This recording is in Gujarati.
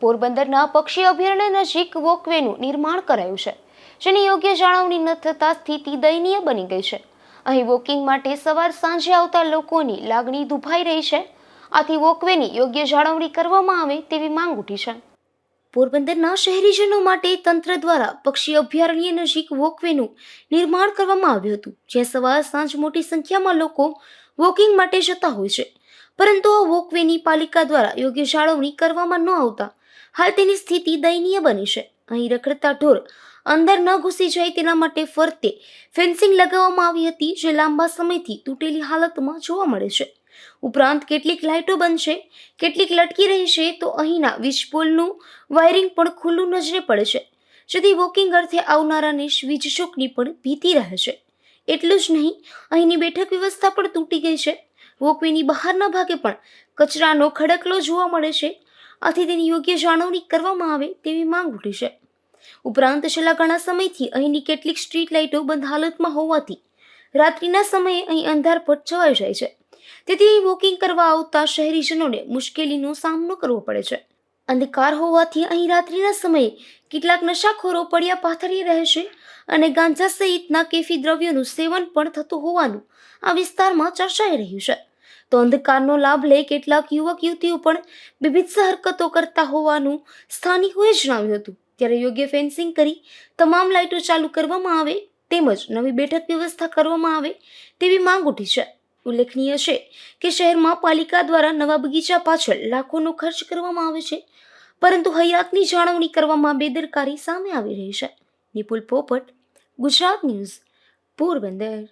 પોરબંદરના પક્ષી અભયારણ્ય નજીક વોકવેનું નિર્માણ કરાયું છે, જેની યોગ્ય જાળવણી ન થતાં સ્થિતિ દયનીય બની ગઈ છે. અહીં વોકિંગ માટે સવાર સાંજે આવતા લોકોની લાગણી દુભાઈ રહી છે. આથી વોકવેની યોગ્ય જાળવણી કરવામાં આવે તેવી માંગ ઉઠી છે. પોરબંદરના શહેરીજનો માટે તંત્ર દ્વારા પક્ષી અભયારણ્ય નજીક વોકવેનું નિર્માણ કરવામાં આવ્યું હતું, જ્યાં સવાર સાંજ મોટી સંખ્યામાં લોકો વોકિંગ માટે જતા હોય છે. પરંતુ આ વોકવેની પાલિકા દ્વારા યોગ્ય જાળવણી કરવામાં ન આવતા હાલ તેની સ્થિતિ દયનીય બની છે. અહીં રખડતા ઢોર અંદર ન ઘૂસી જાય તેના માટે ફરતે ફેન્સિંગ લગાવવામાં આવી હતી, જે લાંબા સમયથી તૂટેલી હાલતમાં જોવા મળે છે. ઉપરાંત કેટલીક લાઇટો છે, કેટલીક લટકી રહી છે, તો અહીંના વીજ પોલનું વાયરિંગ પણ ખુલ્લું નજરે પડે છે. જેથી વોકિંગ અર્થે આવનારાને વીજ શોકની પણ ભીતિ રહે છે. એટલું જ નહીં, અહીંની બેઠક વ્યવસ્થા પણ તૂટી ગઈ છે. વોકવેની બહારના ભાગે પણ કચરાનો ખડકલો જોવા મળે છે આથી તેની યોગ્ય જાળવણી કરવામાં આવે તેવી માંગ ઉઠી છે. ઉપરાંત છેલ્લા ઘણા સમયથી અહીંની કેટલીક સ્ટ્રીટ લાઇટો બંધ હાલતમાં હોવાથી રાત્રિના સમયે અહીં અંધારપટ છવાઈ જાય છે. તેથી અહીં વોકિંગ કરવા આવતા શહેરીજનોને મુશ્કેલીનો સામનો કરવો પડે છે. અંધકાર હોવાથી અહીં રાત્રિના સમયે કેટલાક નશાખોરો પડ્યા પાથરી રહે છે અને ગાંજા સહિતના કેફી દ્રવ્યોનું સેવન પણ થતું હોવાનું આ વિસ્તારમાં ચર્ચાઈ રહ્યું છે. તો અંધકારનો લાભ લઈ કેટલાક યુવક યુવતીઓ પણ વિવિધ હરકતો કરતા હોવાનું સ્થાનિકોએ જણાવ્યું હતું. ત્યારે યોગ્ય ફેન્સિંગ કરી તમામ લાઇટો ચાલુ કરવામાં આવે તેમજ નવી બેઠક વ્યવસ્થા કરવામાં આવે તેવી માંગ ઉઠી છે. ઉલ્લેખનીય છે કે શહેરમાં પાલિકા દ્વારા નવા બગીચા પાછળ લાખોનો ખર્ચ કરવામાં આવે છે, પરંતુ હયાતની જાળવણી કરવામાં બેદરકારી સામે આવી રહી છે. નિપુલ પોપટ, ગુજરાત ન્યૂઝ, પોરબંદર.